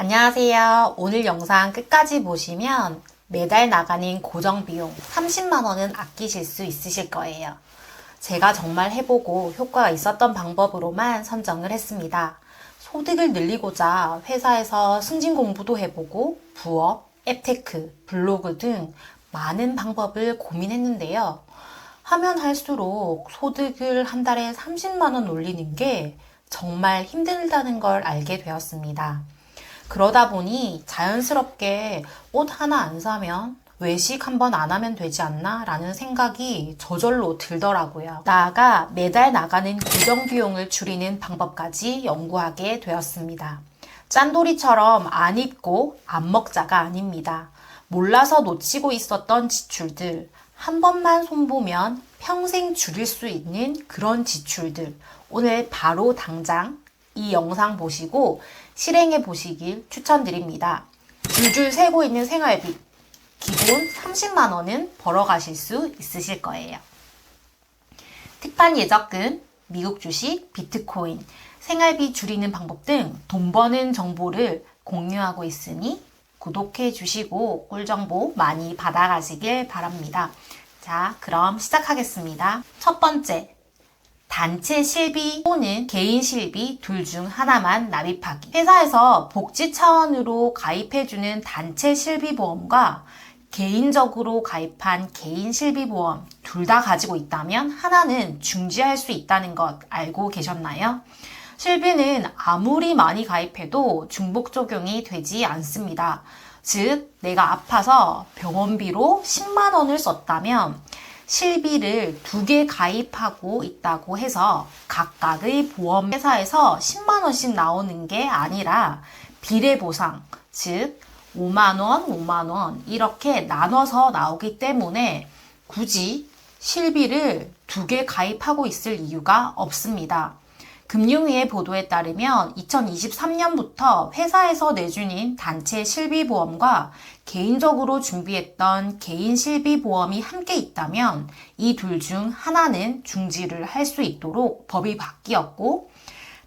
안녕하세요. 오늘 영상 끝까지 보시면 매달 나가는 고정비용 30만원은 아끼실 수 있으실 거예요. 제가 정말 해보고 효과가 있었던 방법으로만 선정을 했습니다. 소득을 늘리고자 회사에서 승진 공부도 해보고 부업, 앱테크, 블로그 등 많은 방법을 고민했는데요. 하면 할수록 소득을 한 달에 30만원 올리는 게 정말 힘들다는 걸 알게 되었습니다. 그러다 보니 자연스럽게 옷 하나 안 사면 외식 한번 안 하면 되지 않나? 라는 생각이 저절로 들더라고요. 나아가 매달 나가는 고정 비용을 줄이는 방법까지 연구하게 되었습니다. 짠돌이처럼 안 입고 안 먹자가 아닙니다. 몰라서 놓치고 있었던 지출들, 한 번만 손보면 평생 줄일 수 있는 그런 지출들, 오늘 바로 당장 이 영상 보시고 실행해 보시길 추천드립니다. 줄줄 세고 있는 생활비, 기본 30만원은 벌어가실 수 있으실 거예요. 특판 예적금, 미국 주식, 비트코인, 생활비 줄이는 방법 등 돈 버는 정보를 공유하고 있으니 구독해 주시고 꿀정보 많이 받아가시길 바랍니다. 자, 그럼 시작하겠습니다. 첫 번째, 단체 실비 또는 개인 실비 둘 중 하나만 납입하기. 회사에서 복지 차원으로 가입해주는 단체 실비보험과 개인적으로 가입한 개인 실비보험 둘 다 가지고 있다면 하나는 중지할 수 있다는 것 알고 계셨나요? 실비는 아무리 많이 가입해도 중복 적용이 되지 않습니다. 즉, 내가 아파서 병원비로 10만 원을 썼다면 실비를 두 개 가입하고 있다고 해서 각각의 보험 회사에서 10만 원씩 나오는 게 아니라 비례 보상, 즉 5만 원, 5만 원 이렇게 나눠서 나오기 때문에 굳이 실비를 두 개 가입하고 있을 이유가 없습니다. 금융위의 보도에 따르면 2023년부터 회사에서 내주는 단체 실비보험과 개인적으로 준비했던 개인 실비 보험이 함께 있다면 이 둘 중 하나는 중지를 할 수 있도록 법이 바뀌었고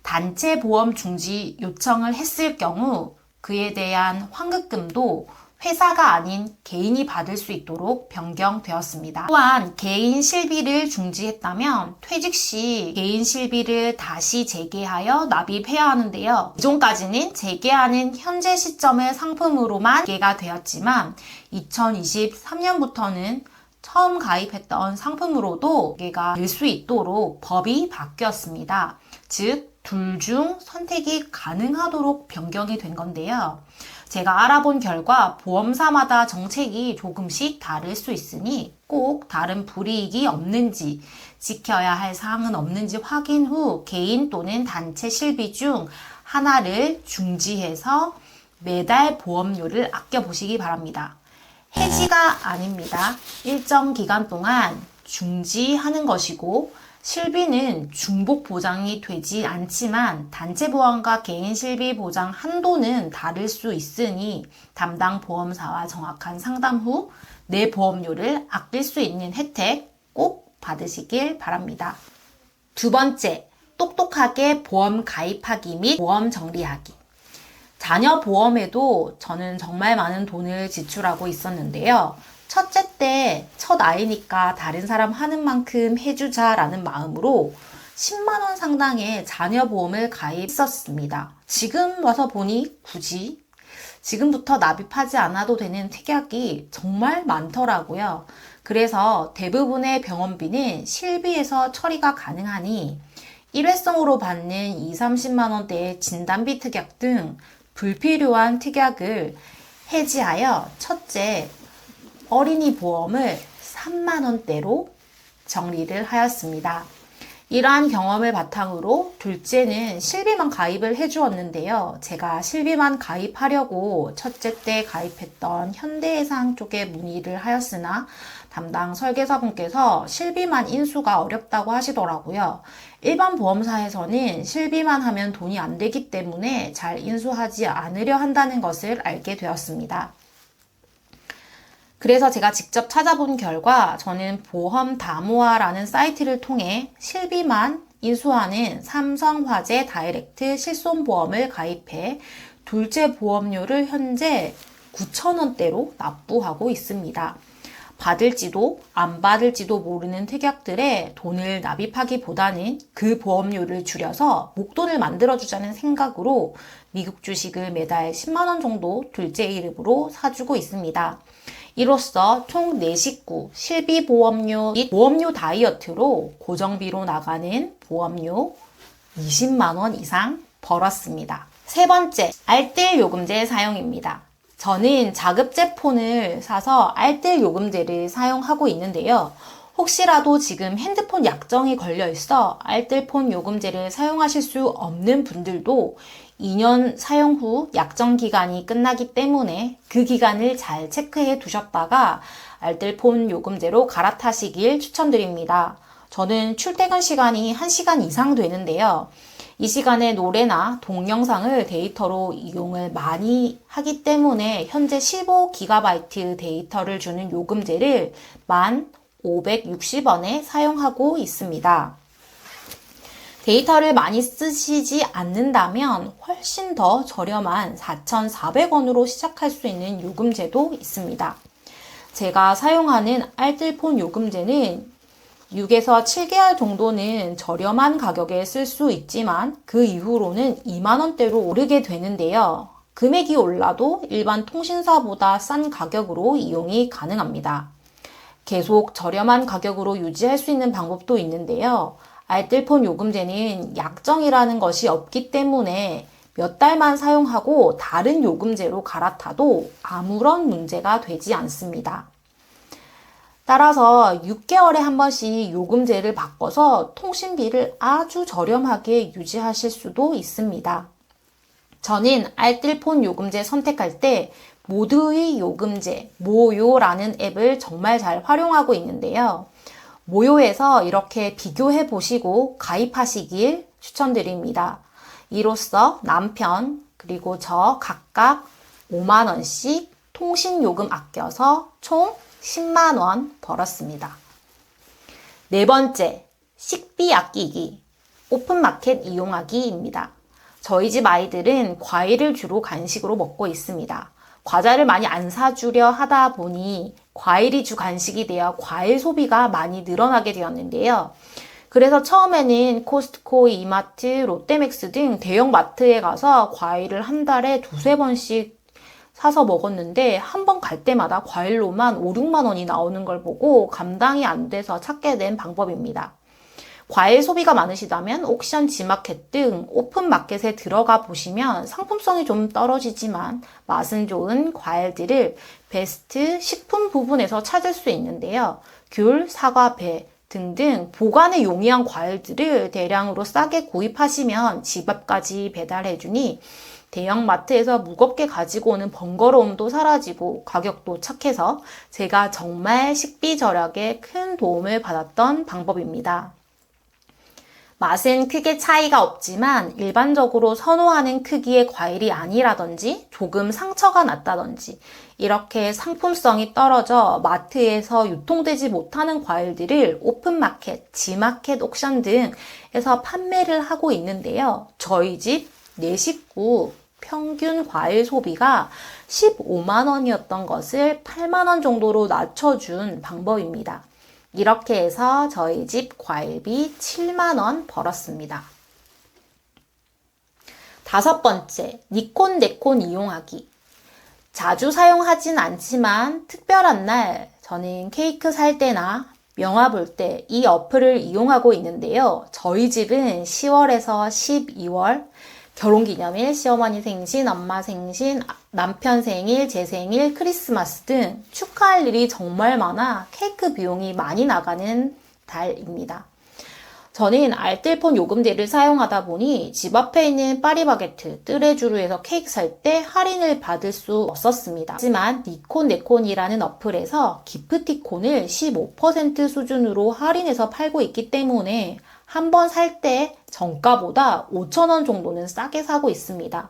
단체 보험 중지 요청을 했을 경우 그에 대한 환급금도 회사가 아닌 개인이 받을 수 있도록 변경되었습니다. 또한 개인 실비를 중지했다면 퇴직 시 개인 실비를 다시 재개하여 납입해야 하는데요. 기존까지는 재개하는 현재 시점의 상품으로만 개가 되었지만 2023년부터는 처음 가입했던 상품으로도 개가 될 수 있도록 법이 바뀌었습니다. 즉, 둘 중 선택이 가능하도록 변경이 된 건데요. 제가 알아본 결과 보험사마다 정책이 조금씩 다를 수 있으니 꼭 다른 불이익이 없는지 지켜야 할 사항은 없는지 확인 후 개인 또는 단체 실비 중 하나를 중지해서 매달 보험료를 아껴보시기 바랍니다. 해지가 아닙니다. 일정 기간 동안 중지하는 것이고 실비는 중복 보장이 되지 않지만 단체 보험과 개인 실비 보장 한도는 다를 수 있으니 담당 보험사와 정확한 상담 후 내 보험료를 아낄 수 있는 혜택 꼭 받으시길 바랍니다. 두 번째, 똑똑하게 보험 가입하기 및 보험 정리하기. 자녀 보험에도 저는 정말 많은 돈을 지출하고 있었는데요. 첫째 때 첫 아이니까 다른 사람 하는 만큼 해주자라는 마음으로 10만원 상당의 자녀 보험을 가입했었습니다. 지금 와서 보니 굳이 지금부터 납입하지 않아도 되는 특약이 정말 많더라고요. 그래서 대부분의 병원비는 실비에서 처리가 가능하니 일회성으로 받는 2, 30만원대의 진단비 특약 등 불필요한 특약을 해지하여 첫째, 어린이 보험을 3만원대로 정리를 하였습니다. 이러한 경험을 바탕으로 둘째는 실비만 가입을 해주었는데요. 제가 실비만 가입하려고 첫째 때 가입했던 현대해상 쪽에 문의를 하였으나 담당 설계사분께서 실비만 인수가 어렵다고 하시더라고요. 일반 보험사에서는 실비만 하면 돈이 안 되기 때문에 잘 인수하지 않으려 한다는 것을 알게 되었습니다. 그래서 제가 직접 찾아본 결과 저는 보험 다모아라는 사이트를 통해 실비만 인수하는 삼성화재 다이렉트 실손보험을 가입해 둘째 보험료를 현재 9,000원대로 납부하고 있습니다. 받을지도 안 받을지도 모르는 특약들에 돈을 납입하기보다는 그 보험료를 줄여서 목돈을 만들어주자는 생각으로 미국 주식을 매달 10만원 정도 둘째 이름으로 사주고 있습니다. 이로써 총 4식구 실비보험료 및 보험료 다이어트로 고정비로 나가는 보험료 20만원 이상 벌었습니다. 세 번째, 알뜰 요금제 사용입니다. 저는 자급제 폰을 사서 알뜰 요금제를 사용하고 있는데요. 혹시라도 지금 핸드폰 약정이 걸려 있어 알뜰폰 요금제를 사용하실 수 없는 분들도 2년 사용 후 약정 기간이 끝나기 때문에 그 기간을 잘 체크해 두셨다가 알뜰폰 요금제로 갈아타시길 추천드립니다. 저는 출퇴근 시간이 1시간 이상 되는데요. 이 시간에 노래나 동영상을 데이터로 이용을 많이 하기 때문에 현재 15GB 데이터를 주는 요금제를 1,560원에 사용하고 있습니다. 데이터를 많이 쓰시지 않는다면 훨씬 더 저렴한 4,400원으로 시작할 수 있는 요금제도 있습니다. 제가 사용하는 알뜰폰 요금제는 6에서 7개월 정도는 저렴한 가격에 쓸 수 있지만 그 이후로는 2만원대로 오르게 되는데요. 금액이 올라도 일반 통신사보다 싼 가격으로 이용이 가능합니다. 계속 저렴한 가격으로 유지할 수 있는 방법도 있는데요. 알뜰폰 요금제는 약정이라는 것이 없기 때문에 몇 달만 사용하고 다른 요금제로 갈아타도 아무런 문제가 되지 않습니다. 따라서 6개월에 한 번씩 요금제를 바꿔서 통신비를 아주 저렴하게 유지하실 수도 있습니다. 저는 알뜰폰 요금제 선택할 때 모두의 요금제, 모요라는 앱을 정말 잘 활용하고 있는데요. 모요에서 이렇게 비교해 보시고 가입하시길 추천드립니다. 이로써 남편 그리고 저 각각 5만원씩 통신요금 아껴서 총 10만원 벌었습니다. 네 번째, 식비 아끼기, 오픈마켓 이용하기입니다. 저희 집 아이들은 과일을 주로 간식으로 먹고 있습니다. 과자를 많이 안 사주려 하다 보니 과일이 주 간식이 되어 과일 소비가 많이 늘어나게 되었는데요. 그래서 처음에는 코스트코, 이마트, 롯데맥스 등 대형 마트에 가서 과일을 한 달에 두세 번씩 사서 먹었는데 한 번 갈 때마다 과일로만 5, 6만 원이 나오는 걸 보고 감당이 안 돼서 찾게 된 방법입니다. 과일 소비가 많으시다면 옥션 지마켓 등 오픈 마켓에 들어가 보시면 상품성이 좀 떨어지지만 맛은 좋은 과일들을 베스트 식품 부분에서 찾을 수 있는데요. 귤, 사과, 배 등등 보관에 용이한 과일들을 대량으로 싸게 구입하시면 집 앞까지 배달해주니 대형 마트에서 무겁게 가지고 오는 번거로움도 사라지고 가격도 착해서 제가 정말 식비 절약에 큰 도움을 받았던 방법입니다. 맛은 크게 차이가 없지만 일반적으로 선호하는 크기의 과일이 아니라든지 조금 상처가 났다든지 이렇게 상품성이 떨어져 마트에서 유통되지 못하는 과일들을 오픈마켓, 지마켓 옥션 등에서 판매를 하고 있는데요. 저희 집내 식구 평균 과일 소비가 15만 원이었던 것을 8만 원 정도로 낮춰준 방법입니다. 이렇게 해서 저희 집 과일비 7만원 벌었습니다. 다섯 번째, 니콘 네콘 이용하기. 자주 사용하진 않지만 특별한 날 저는 케이크 살 때나 영화 볼 때 이 어플을 이용하고 있는데요. 저희 집은 10월에서 12월 결혼 기념일, 시어머니 생신, 엄마 생신, 남편 생일, 제 생일, 크리스마스 등 축하할 일이 정말 많아 케이크 비용이 많이 나가는 달입니다. 저는 알뜰폰 요금제를 사용하다 보니 집 앞에 있는 파리바게트, 뜨레주루에서 케이크 살 때 할인을 받을 수 없었습니다. 하지만 니콘 네콘이라는 어플에서 기프티콘을 15% 수준으로 할인해서 팔고 있기 때문에 한 번 살 때 정가보다 5천원 정도는 싸게 사고 있습니다.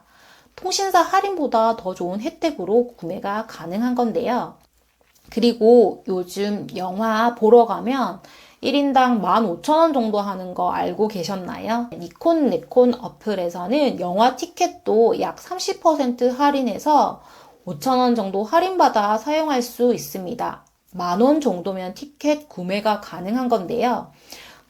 통신사 할인보다 더 좋은 혜택으로 구매가 가능한 건데요. 그리고 요즘 영화 보러 가면 1인당 15,000원 정도 하는 거 알고 계셨나요? 니콘 네콘 어플에서는 영화 티켓도 약 30% 할인해서 5,000원 정도 할인받아 사용할 수 있습니다. 만원 정도면 티켓 구매가 가능한 건데요.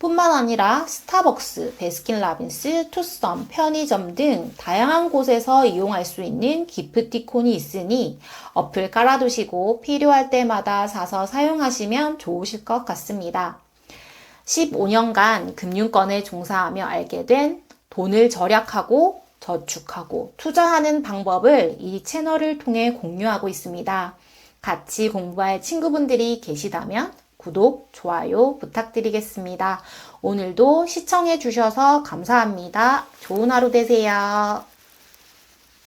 뿐만 아니라 스타벅스, 베스킨라빈스, 투썸, 편의점 등 다양한 곳에서 이용할 수 있는 기프티콘이 있으니 어플 깔아두시고 필요할 때마다 사서 사용하시면 좋으실 것 같습니다. 15년간 금융권에 종사하며 알게 된 돈을 절약하고 저축하고 투자하는 방법을 이 채널을 통해 공유하고 있습니다. 같이 공부할 친구분들이 계시다면 구독, 좋아요 부탁드리겠습니다. 오늘도 시청해 주셔서 감사합니다. 좋은 하루 되세요.